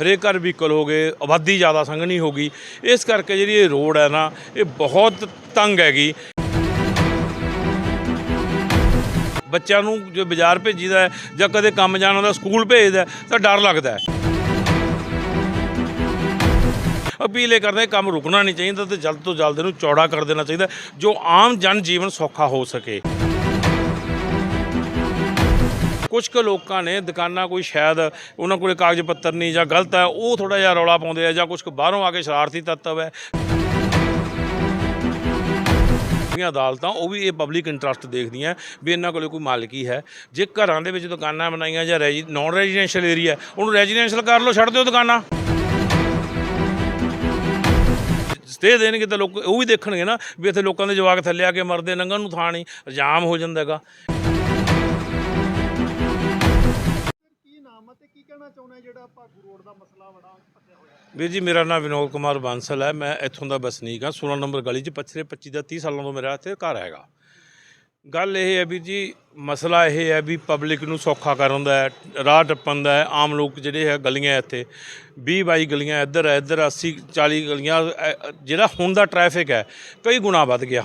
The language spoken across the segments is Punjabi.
ਹਰੇਕ ਘਰ ਵਹੀਕਲ ਹੋ ਗਏ ਆਬਾਦੀ ਜ਼ਿਆਦਾ ਸੰਘਣੀ ਹੋ ਗਈ। ਇਸ ਕਰਕੇ ਜਿਹੜੀ ਇਹ ਰੋਡ ਹੈ ਨਾ ਇਹ ਬਹੁਤ ਤੰਗ ਹੈਗੀ। ਬੱਚਿਆਂ ਨੂੰ ਜੇ ਬਾਜ਼ਾਰ ਭੇਜੀਦਾ ਹੈ ਜਾਂ ਕਦੇ ਕੰਮ ਜਾਣਾ ਹੁੰਦਾ ਸਕੂਲ ਭੇਜਦਾ ਹੈ, ਤਾਂ ਡਰ ਲੱਗਦਾ ਹੈ। ਅਪੀਲ ਇਹ ਕਰਦੇ ਹਾਂ, ਕੰਮ ਰੁਕਣਾ ਨਹੀਂ ਚਾਹੀਦਾ ਤੇ ਜਲਦ ਤੋਂ ਜਲਦ ਇਹਨੂੰ ਚੌੜਾ ਕਰ ਦੇਣਾ ਚਾਹੀਦਾ ਜੋ ਆਮ ਜਨ ਜੀਵਨ ਸੌਖਾ ਹੋ ਸਕੇ। ਕੁਝ ਕੁ ਲੋਕਾਂ ਨੇ, ਦੁਕਾਨਾਂ ਕੋਈ ਸ਼ਾਇਦ ਉਹਨਾਂ ਕੋਲੇ ਕਾਗਜ਼ ਪੱਤਰ ਨਹੀਂ ਜਾਂ ਗਲਤ ਹੈ, ਉਹ ਥੋੜਾ ਜਿਹਾ ਰੌਲਾ ਪਾਉਂਦੇ ਆ ਜਾਂ ਕੁਝ ਕੁ ਬਾਹਰੋਂ ਆ ਕੇ ਸ਼ਰਾਰਤੀ ਤੱਤਵ ਹੈ। ਜਿਹੜੀਆਂ ਅਦਾਲਤਾਂ, ਉਹ ਵੀ ਇਹ ਪਬਲਿਕ ਇੰਟਰਸਟ ਦੇਖਦੀਆਂ ਵੀ ਇਹਨਾਂ ਕੋਲੇ ਕੋਈ ਮਾਲਕੀ ਹੈ ਜੇ ਘਰਾਂ ਦੇ ਵਿੱਚ ਦੁਕਾਨਾਂ ਬਣਾਈਆਂ ਜਾਂ ਨਾਨ ਰੈਜ਼ੀਡੈਂਸ਼ੀਅਲ ਏਰੀਆ ਉਹਨੂੰ ਰੈਜ਼ੀਡੈਂਸ਼ੀਅਲ ਕਰ ਲਓ, ਛੱਡ ਦਿਓ ਦੁਕਾਨਾਂ। ਸਟੇ ਦੇਣਗੇ ਤਾਂ ਲੋਕ, ਉਹ ਵੀ ਦੇਖਣਗੇ ਨਾ ਵੀ ਇੱਥੇ ਲੋਕਾਂ ਦੇ ਜਵਾਕ ਥੱਲੇ ਆ ਕੇ ਮਰਦੇ, ਨੰਗਣ ਨੂੰ ਥਾਂ ਨਹੀਂ, ਜਾਮ ਹੋ ਜਾਂਦਾ ਹੈਗਾ। ਤੇ ਕੀ ਕਹਿਣਾ ਚਾਹੁੰਦੇ ਜਿਹੜਾ ਭਾਗੂ ਰੋਡ ਦਾ ਮਸਲਾ ਬੜਾ ਫਸਿਆ ਹੋਇਆ ਵੀਰ ਜੀ ਮੇਰਾ ਨਾਮ ਵਿਨੋਦ ਕੁਮਾਰ ਬਾਂਸਲ ਹੈ। ਮੈਂ ਇੱਥੋਂ ਦਾ ਵਸਨੀਕ ਹਾਂ। 16 ਨੰਬਰ ਗਲੀ 'ਚ ਪਛਰੇ 25 ਦਾ 30 ਸਾਲਾਂ ਤੋਂ ਮੇਰਾ ਇੱਥੇ ਘਰ ਹੈਗਾ। ਗੱਲ ਇਹ ਹੈ ਵੀਰ ਜੀ ਮਸਲਾ ਇਹ ਹੈ ਵੀ ਪਬਲਿਕ ਨੂੰ ਸੌਖਾ ਕਰਨ ਦਾ ਹੈ ਰਾਹ ਟੱਪਣ ਦਾ ਹੈ। ਆਮ ਲੋਕ ਜਿਹੜੇ ਹੈ ਗਲੀਆਂ ਇੱਥੇ 20 22 ਗਲੀਆਂ ਇੱਧਰ ਹੈ ਇੱਧਰ 80 40 ਗਲੀਆਂ ਅ, ਜਿਹੜਾ ਹੁਣ ਦਾ ਟ੍ਰੈਫਿਕ ਹੈ ਕਈ ਗੁਣਾ ਵੱਧ ਗਿਆ।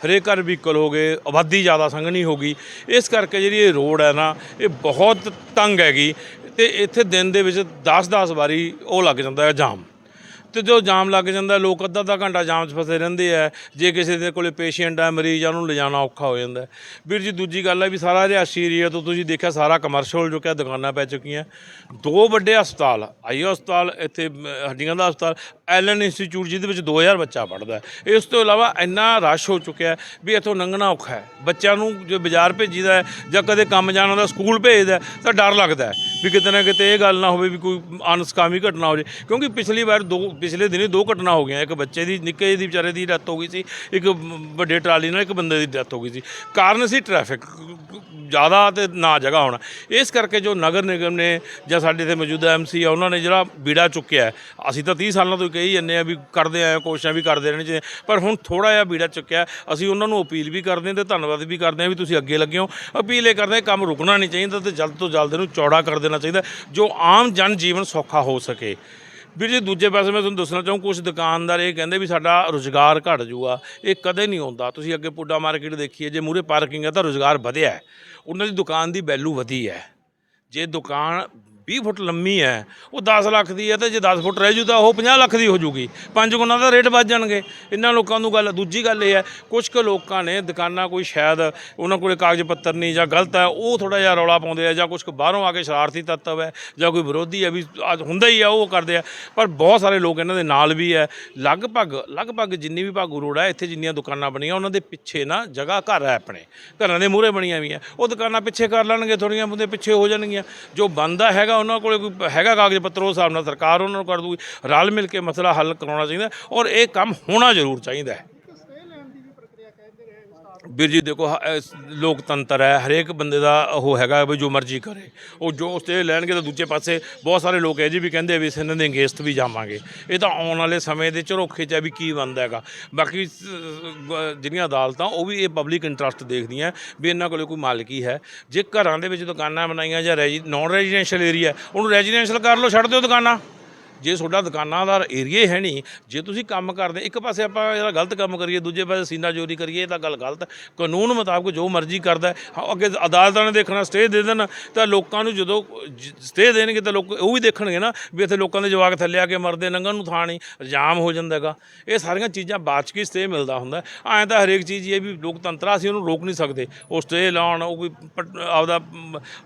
ਹਰੇਕ ਘਰ ਵਹੀਕਲ ਹੋ ਗਏ ਆਬਾਦੀ ਜ਼ਿਆਦਾ ਸੰਘਣੀ ਹੋ ਗਈ। ਇਸ ਕਰਕੇ ਜਿਹੜੀ ਇਹ ਰੋਡ ਹੈ ਨਾ ਇਹ ਬਹੁਤ ਤੰਗ ਹੈਗੀ। ਤੇ ਇੱਥੇ ਦਿਨ ਦੇ ਵਿੱਚ 10-10 ਵਾਰੀ ਉਹ ਲੱਗ ਜਾਂਦਾ ਹੈ ਜਾਮ। ਤੇ ਜੋ ਜਾਮ ਲੱਗ ਜਾਂਦਾ, ਲੋਕ ਅੱਧਾ ਅੱਧਾ ਘੰਟਾ ਜਾਮ 'ਚ ਫਸੇ ਰਹਿੰਦੇ ਆ। ਜੇ ਕਿਸੇ ਦੇ ਕੋਲੇ ਪੇਸ਼ੈਂਟ ਆ, ਮਰੀਜ਼ ਆ, ਉਹਨੂੰ ਲਿਜਾਣਾ ਔਖਾ ਹੋ ਜਾਂਦਾ। ਵੀਰ ਜੀ, ਦੂਜੀ ਗੱਲ ਹੈ ਵੀ ਸਾਰਾ ਰਿਹਾਸੀ ਏਰੀਆ ਤੋਂ ਤੁਸੀਂ ਦੇਖਿਆ, ਸਾਰਾ ਕਮਰਸ਼ੀਅਲ ਜੋ ਚੁੱਕਿਆ ਦੁਕਾਨਾਂ ਪੈ ਚੁੱਕੀਆਂ। ਦੋ ਵੱਡੇ ਹਸਪਤਾਲ ਆਈਓ ਹਸਪਤਾਲ, ਇੱਥੇ ਹੱਡੀਆਂ ਦਾ ਹਸਪਤਾਲ ਐਲਨ ਇੰਸਟੀਚਿਊਟ, ਜਿਹਦੇ ਵਿੱਚ 2000 ਬੱਚਾ ਪੜ੍ਹਦਾ ਇਸ ਤੋਂ ਇਲਾਵਾ ਇੰਨਾ ਰਸ਼ ਹੋ ਚੁੱਕਿਆ ਵੀ ਇੱਥੋਂ ਲੰਘਣਾ ਔਖਾ ਹੈ। ਬੱਚਿਆਂ ਨੂੰ ਜੇ ਬਾਜ਼ਾਰ ਭੇਜੀਦਾ ਹੈ ਜਾਂ ਕਦੇ ਕੰਮ ਜਾਣਾ ਦਾ ਸਕੂਲ ਭੇਜਦਾ ਤਾਂ ਡਰ ਲੱਗਦਾ ਵੀ ਕਿਤੇ ਨਾ ਕਿਤੇ ਇਹ ਗੱਲ ਨਾ ਹੋਵੇ ਵੀ ਕੋਈ ਅਨਸਕਾਮੀ ਘਟਨਾ ਹੋ ਜੇ। ਕਿਉਂਕਿ ਪਿਛਲੀ ਵਾਰ ਦੋ, ਪਿਛਲੇ ਦਿਨੀ ਦੋ ਘਟਨਾ ਹੋ ਗਈਆਂ। ਇੱਕ ਬੱਚੇ ਦੀ, ਨਿੱਕੇ ਜਿਹੇ ਦੀ ਵਿਚਾਰੇ ਦੀ ਡੈਥ ਹੋ ਗਈ ਸੀ, ਇੱਕ ਵੱਡੇ ਟਰਾਲੀ ਨਾਲ ਇੱਕ ਬੰਦੇ ਦੀ ਡੈਥ ਹੋ ਗਈ ਸੀ। ਕਾਰਨ ਸੀ ਟ੍ਰੈਫਿਕ, ਜ਼ਿਆਦਾ ਤੇ ਨਾ ਜਗ੍ਹਾ ਹੋਣਾ। ਇਸ ਕਰਕੇ ਜੋ ਨਗਰ ਨਿਗਮ ਨੇ ਜਾਂ ਸਾਡੇ ਇੱਥੇ ਮੌਜੂਦਾ ਐਮਸੀ ਆ, ਉਹਨਾਂ ਨੇ ਜਿਹੜਾ ਬੀੜਾ ਚੁੱਕਿਆ ਅਸੀਂ ਤਾਂ 30 ਸਾਲਾਂ ਤੋਂ ਕਹੀ ਜੰਨੇ ਆ ਵੀ ਕਰਦੇ ਆਏ ਕੋਸ਼ਿਸ਼ਾਂ ਵੀ ਕਰਦੇ ਰਹਿਣੇ ਚਾਹੀਦੇ ਪਰ ਹੁਣ ਥੋੜਾ ਜਿਹਾ ਬੀੜਾ ਚੁੱਕਿਆ, ਅਸੀਂ ਉਹਨਾਂ ਨੂੰ ਅਪੀਲ ਵੀ ਕਰਦੇ ਹਾਂ ਤੇ ਧੰਨਵਾਦ ਵੀ ਕਰਦੇ ਹਾਂ ਵੀ ਤੁਸੀਂ ਅੱਗੇ ਲੱਗੇ ਹੋ। ਅਪੀਲ ਇਹ ਕਰਦੇ ਹਾਂ, ਕੰਮ ਰੁਕਣਾ ਨਹੀਂ ਚਾਹੀਦਾ ਤੇ ਜਲਦ ਤੋਂ ਜਲਦ ਇਹਨੂੰ ਚੌੜਾ ਕਰ ਦੇਣਾ ਚਾਹੀਦਾ, ਜੋ ਆਮ ਜਨ ਜੀਵਨ ਸੌਖਾ ਹੋ ਸਕੇ। ਵੀਰ ਜੀ, ਦੂਜੇ ਪਾਸੇ ਮੈਂ ਤੁਹਾਨੂੰ ਦੱਸਣਾ ਚਾਹੂੰ ਕੁਝ ਦੁਕਾਨਦਾਰ ਇਹ ਕਹਿੰਦੇ ਵੀ ਸਾਡਾ ਰੁਜ਼ਗਾਰ ਘਟ ਜੂਗਾ, ਇਹ ਕਦੇ ਨਹੀਂ ਹੁੰਦਾ। ਤੁਸੀਂ ਅੱਗੇ ਪੁੱਡਾ ਮਾਰਕੀਟ ਦੇਖੀਏ, ਜੇ ਮੂਰੇ ਪਾਰਕਿੰਗ ਹੈ ਤਾਂ ਰੁਜ਼ਗਾਰ ਵਧਿਆ ਉਹਨਾਂ ਦੀ ਦੁਕਾਨ ਦੀ ਵੈਲਿਊ ਵਧੀ ਹੈ। ਜੇ ਦੁਕਾਨ 20 ਫੁੱਟ ਲੰਮੀ ਹੈ, ਉਹ 10 ਲੱਖ ਦੀ ਹੈ ਤੇ ਜੇ 10 ਫੁੱਟ ਰਹਿ ਜੂ ਤਾਂ ਉਹ 50 ਲੱਖ ਦੀ ਹੋ ਜੂਗੀ। ਪੰਜ ਗੁਣਾ ਦਾ ਰੇਟ ਵੱਧ ਜਾਣਗੇ। ਇਹਨਾਂ ਲੋਕਾਂ ਨੂੰ ਗੱਲ, ਦੂਜੀ ਗੱਲ ਇਹ ਹੈ ਕੁਝ ਕੁ ਲੋਕਾਂ ਨੇ ਦੁਕਾਨਾਂ ਕੋਈ ਸ਼ਾਇਦ ਉਹਨਾਂ ਕੋਲੇ ਕਾਗਜ਼ ਪੱਤਰ ਨਹੀਂ ਜਾਂ ਗਲਤ ਹੈ, ਉਹ ਥੋੜਾ ਜਿਹਾ ਰੌਲਾ ਪਾਉਂਦੇ ਆ ਜਾਂ ਕੁਝ ਕੁ ਬਾਹਰੋਂ ਆ ਕੇ ਸ਼ਰਾਰਤੀ ਤੱਤਵ ਹੈ ਜਾਂ ਕੋਈ ਵਿਰੋਧੀ ਹੈ ਵੀ ਅੱਜ ਹੁੰਦਾ ਹੀ ਆ, ਉਹ ਕਰਦੇ ਆ। ਪਰ ਬਹੁਤ ਸਾਰੇ ਲੋਕ ਇਹਨਾਂ ਦੇ ਨਾਲ ਵੀ ਹੈ। ਲਗਭਗ ਲਗਭਗ ਜਿੰਨੀ ਵੀ ਭਾਗੂ ਰੋਡ ਹੈ, ਇੱਥੇ ਜਿੰਨੀਆਂ ਦੁਕਾਨਾਂ ਬਣੀਆਂ, ਉਹਨਾਂ ਦੇ ਪਿੱਛੇ ਨਾ ਜਗ੍ਹਾ ਘਰ ਹੈ ਆਪਣੇ। ਘਰਾਂ ਦੇ ਮੂਹਰੇ ਬਣੀਆਂ ਵੀ ਆ ਉਹ ਦੁਕਾਨਾਂ ਪਿੱਛੇ ਕਰ ਲੈਣਗੇ ਥੋੜੀਆਂ ਬੰਦੇ ਪਿੱਛੇ ਹੋ ਜਾਣਗੀਆਂ। ਜੋ ਬੰਦਾ ਹੈਗਾ ਉਹਨਾਂ ਕੋਲ ਕੋਈ ਹੈਗਾ ਕਾਗਜ਼ ਪੱਤਰ ਉਸ ਹਿਸਾਬ ਨਾਲ ਸਰਕਾਰ ਉਹਨਾਂ ਨੂੰ ਕਰ ਦੂਗੀ। ਰਲ ਮਿਲ ਕੇ ਮਸਲਾ ਹੱਲ ਕਰਾਉਣਾ ਚਾਹੀਦਾ ਔਰ ਇਹ ਕੰਮ ਹੋਣਾ ਜ਼ਰੂਰ ਚਾਹੀਦਾ ਹੈ ਇੱਕ ਸਟੇ ਲੈਣ ਦੀ ਵੀ ਪ੍ਰਕਿਰਿਆ ਕਹਿੰਦੇ ਰਹੇ ਸਟਾਫ ਵੀਰ ਜੀ, ਦੇਖੋ, ਹ- ਇਸ ਲੋਕਤੰਤਰ ਹੈ, ਹਰੇਕ ਬੰਦੇ ਦਾ ਉਹ ਹੈਗਾ ਵੀ ਜੋ ਮਰਜ਼ੀ ਕਰੇ। ਉਹ ਜੋ ਸਟੇ ਲੈਣਗੇ ਤਾਂ ਦੂਜੇ ਪਾਸੇ ਬਹੁਤ ਸਾਰੇ ਲੋਕ ਇਹ ਜੀ ਵੀ ਕਹਿੰਦੇ ਵੀ ਅਸੀਂ ਇਹਨਾਂ ਦੇ ਅੰਗੇਸਤ ਵੀ ਜਾਵਾਂਗੇ। ਇਹ ਤਾਂ ਆਉਣ ਵਾਲੇ ਸਮੇਂ ਦੇ ਝਰੋਖੇ 'ਚ ਹੈ ਵੀ ਕੀ ਬਣਦਾ ਹੈਗਾ। ਬਾਕੀ ਸ- ਗ- ਜਿਹੜੀਆਂ ਅਦਾਲਤਾਂ, ਉਹ ਵੀ ਇਹ ਪਬਲਿਕ ਇੰਟਰਸਟ ਦੇਖਦੀਆਂ ਵੀ ਇਹਨਾਂ ਕੋਲੇ ਕੋਈ ਮਾਲਕੀ ਹੈ। ਜੇ ਘਰਾਂ ਦੇ ਵਿੱਚ ਦੁਕਾਨਾਂ ਬਣਾਈਆਂ ਜਾਂ ਰੈਜੀ ਨਾਨ ਰੈਜ਼ੀਡੈਂਸ਼ੀਅਲ ਏਰੀਆ ਉਹਨੂੰ ਰੈਜ਼ੀਡੈਂਸ਼ੀਅਲ ਕਰ ਲਓ, ਛੱਡ ਦਿਓ ਦੁਕਾਨਾਂ। ਜੇ ਤੁਹਾਡਾ ਦੁਕਾਨਾਂ ਦਾ ਏਰੀਆ ਹੈ ਨਹੀਂ ਜੇ ਤੁਸੀਂ ਕੰਮ ਕਰਦੇ ਇੱਕ ਪਾਸੇ ਆਪਾਂ ਇਹਦਾ ਗਲਤ ਕੰਮ ਕਰੀਏ ਦੂਜੇ ਪਾਸੇ ਸੀਨਾ ਚੋਰੀ ਕਰੀਏ ਇਹ ਤਾਂ ਗੱਲ ਗਲਤ ਹੈ। ਕਾਨੂੰਨ ਮੁਤਾਬਕ ਜੋ ਮਰਜ਼ੀ ਕਰਦਾ ਹੈ, ਹਾਂ, ਅੱਗੇ ਅਦਾਲਤਾਂ ਨੇ ਦੇਖਣਾ ਸਟੇ ਦੇ ਦੇਣ ਤਾਂ ਲੋਕਾਂ ਨੂੰ ਜਦੋਂ ਸਟੇ ਦੇਣਗੇ ਤਾਂ ਲੋਕ ਉਹ ਵੀ ਦੇਖਣਗੇ ਨਾ ਵੀ ਇੱਥੇ ਲੋਕਾਂ ਦੇ ਜਵਾਕ ਥੱਲੇ ਆ ਕੇ ਮਰਦੇ ਨੰਗਣ ਨੂੰ ਥਾਂ ਨਹੀਂ ਜਾਮ ਹੋ ਜਾਂਦਾ ਹੈਗਾ। ਇਹ ਸਾਰੀਆਂ ਚੀਜ਼ਾਂ ਬਾਅਦ 'ਚ ਕੀ ਸਟੇ ਮਿਲਦਾ ਹੁੰਦਾ ਐਂ ਤਾਂ ਹਰੇਕ ਚੀਜ਼ ਇਹ ਵੀ ਲੋਕਤੰਤਰ ਆ, ਅਸੀਂ ਉਹਨੂੰ ਰੋਕ ਨਹੀਂ ਸਕਦੇ। ਉਹ ਸਟੇ ਲਾਉਣ ਉਹ ਕੋਈ ਪਟ- ਆਪਦਾ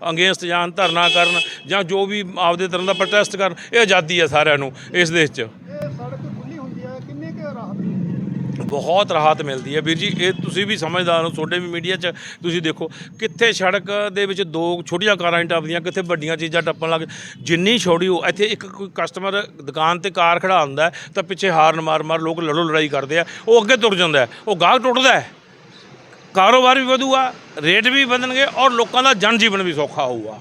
ਅੰਗੇਂਸਟ ਜਾਣ ਧਰਨਾ ਕਰਨ ਜਾਂ ਜੋ ਵੀ ਆਪਦੇ ਤਰ੍ਹਾਂ ਦਾ ਪ੍ਰੋਟੈਸਟ ਕਰਨ ਇਹ ਆਜ਼ਾਦੀ ਹੈ ਸਾਰਿਆਂ ਨੂੰ ਇਸ ਦੇਸ਼ 'ਚ। ਇਹ ਸੜਕ ਖੁੱਲੀ ਹੁੰਦੀ ਹੈ ਕਿੰਨੇ ਕੁ ਰਾਹਤ ਮਿਲਦੀ ਹੈ? ਬਹੁਤ ਰਾਹਤ ਮਿਲਦੀ ਹੈ ਵੀਰ ਜੀ ਇਹ ਤੁਸੀਂ ਵੀ ਸਮਝਦਾਰ ਹੋ ਤੁਹਾਡੇ ਵੀ ਮੀਡੀਆ 'ਚ ਤੁਸੀਂ ਦੇਖੋ ਕਿੱਥੇ ਸੜਕ ਦੇ ਵਿੱਚ ਦੋ ਛੋਟੀਆਂ ਕਾਰਾਂ ਹੀ ਟੱਪਦੀਆਂ ਕਿੱਥੇ ਵੱਡੀਆਂ ਚੀਜ਼ਾਂ ਟੱਪਣ ਲੱਗ ਜਿੰਨੀ ਛੋੜੀ ਹੋ ਇੱਥੇ ਇੱਕ ਕੋਈ ਕਸਟਮਰ ਦੁਕਾਨ ਤੇ ਕਾਰ ਖੜਾ ਹੁੰਦਾ ਤਾਂ ਪਿੱਛੇ ਹਾਰਨ ਮਾਰ ਮਾਰ ਲੋਕ ਲੜੋ ਲੜਾਈ ਕਰਦੇ ਆ ਉਹ ਅੱਗੇ ਤੁਰ ਜਾਂਦਾ ਹੈ, ਉਹ ਗਾਹਕ ਟੁੱਟਦਾ ਹੈ। ਕਾਰੋਬਾਰ ਵੀ ਵਧੂਗਾ ਰੇਟ ਵੀ ਵਧਣਗੇ ਔਰ ਲੋਕਾਂ ਦਾ ਜਨ ਜੀਵਨ ਵੀ ਸੌਖਾ ਹੋਊਗਾ।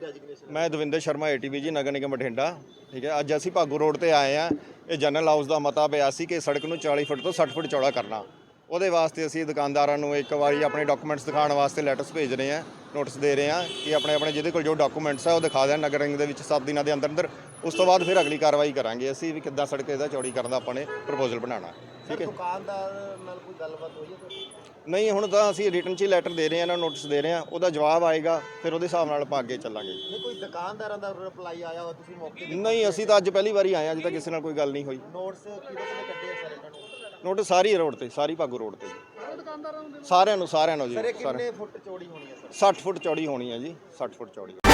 ਡੈਜਿਗਨੇਸ਼ਨ ਮੈਂ ਦਵਿੰਦਰ ਸ਼ਰਮਾ ਏਟੀਵੀ ਜੀ, ਨਗਰ ਨਿਗਮ ਬਠਿੰਡਾ। ਠੀਕ ਹੈ, ਅੱਜ ਅਸੀਂ ਭਾਗੂ ਰੋਡ ਤੇ ਆਏ ਆ ਇਹ ਜਨਰਲ ਹਾਊਸ ਦਾ ਮਤਾ ਪਿਆ ਸੀ ਕਿ ਸੜਕ ਨੂੰ 40 ਫੁੱਟ ਤੋਂ 60 ਫੁੱਟ ਚੌੜਾ ਕਰਨਾ। ਉਹਦੇ ਵਾਸਤੇ ਅਸੀਂ ਦੁਕਾਨਦਾਰਾਂ ਨੂੰ ਇੱਕ ਵਾਰੀ ਆਪਣੇ ਡਾਕੂਮੈਂਟਸ ਦਿਖਾਉਣ ਵਾਸਤੇ ਲੈਟਰਸ ਭੇਜ ਰਹੇ ਆ ਨੋਟਿਸ ਦੇ ਰਹੇ ਆ ਕਿ ਆਪਣੇ ਆਪਣੇ ਜਿਹਦੇ ਕੋਲ ਜੋ ਡਾਕੂਮੈਂਟਸ ਆ ਉਹ ਦਿਖਾ ਦੇਣ ਨਗਰ ਨਿਗਮ ਦੇ ਵਿੱਚ 7 ਦਿਨਾਂ ਦੇ ਅੰਦਰ ਅੰਦਰ। ਉਸ ਤੋਂ ਬਾਅਦ ਫਿਰ ਅਗਲੀ ਕਾਰਵਾਈ ਕਰਾਂਗੇ ਅਸੀਂ ਵੀ ਕਿੱਦਾਂ ਸੜਕ ਇਹਦਾ ਚੌੜੀ ਕਰਨ ਦਾ ਆਪਾਂ ਨੇ ਪ੍ਰਪੋਜ਼ਲ ਬਣਾਉਣਾ। ਠੀਕ ਹੈ? ਦੁਕਾਨਦਾਰ ਨਾਲ ਕੋਈ ਗੱਲਬਾਤ ਹੋਈ ਹੈ ਤੁਹਾਡੀ? ਨਹੀਂ ਹੁਣ ਤਾਂ ਅਸੀਂ ਰਿਟਨ 'ਚ ਲੈਟਰ ਦੇ ਰਹੇ ਹਾਂ ਨਾ ਨੋਟਿਸ ਦੇ ਰਹੇ ਹਾਂ। ਉਹਦਾ ਜਵਾਬ ਆਏਗਾ ਫਿਰ ਉਹਦੇ ਹਿਸਾਬ ਨਾਲ ਆਪਾਂ ਅੱਗੇ ਚੱਲਾਂਗੇ। ਨਹੀਂ ਕੋਈ ਦੁਕਾਨਦਾਰਾਂ ਦਾ ਰਿਪਲਾਈ ਆਇਆ ਹੋ ਤੁਸੀਂ ਮੌਕੇ ਨਹੀਂ ਅਸੀਂ ਤਾਂ ਅੱਜ ਪਹਿਲੀ ਵਾਰੀ ਆਏ ਹਾਂ ਅੱਜ ਤਾਂ ਕਿਸੇ ਨਾਲ ਕੋਈ ਗੱਲ ਨਹੀਂ ਹੋਈ। ਨੋਟਸ ਕਿਹਦੇ ਕਿਹਦੇ ਕੱਢੇ ਸਰ ਨੋਟਿਸ ਸਾਰੀ ਰੋਡ ਤੇ ਸਾਰੀ ਭਾਗੋ ਰੋਡ ਤੇ ਦੁਕਾਨਦਾਰਾਂ ਨੂੰ ਸਾਰਿਆਂ ਨੂੰ ਸਾਰਿਆਂ ਨੂੰ ਜੀ ਸਰ ਇਹ ਸਾਰੇ ਕਿੰਨੇ ਫੁੱਟ ਚੌੜੀ ਹੋਣੀ ਹੈ ਸਰ? 60 ਫੁੱਟ ਚੌੜੀ ਹੋਣੀ ਹੈ ਜੀ 60 ਫੁੱਟ ਚੌੜੀ।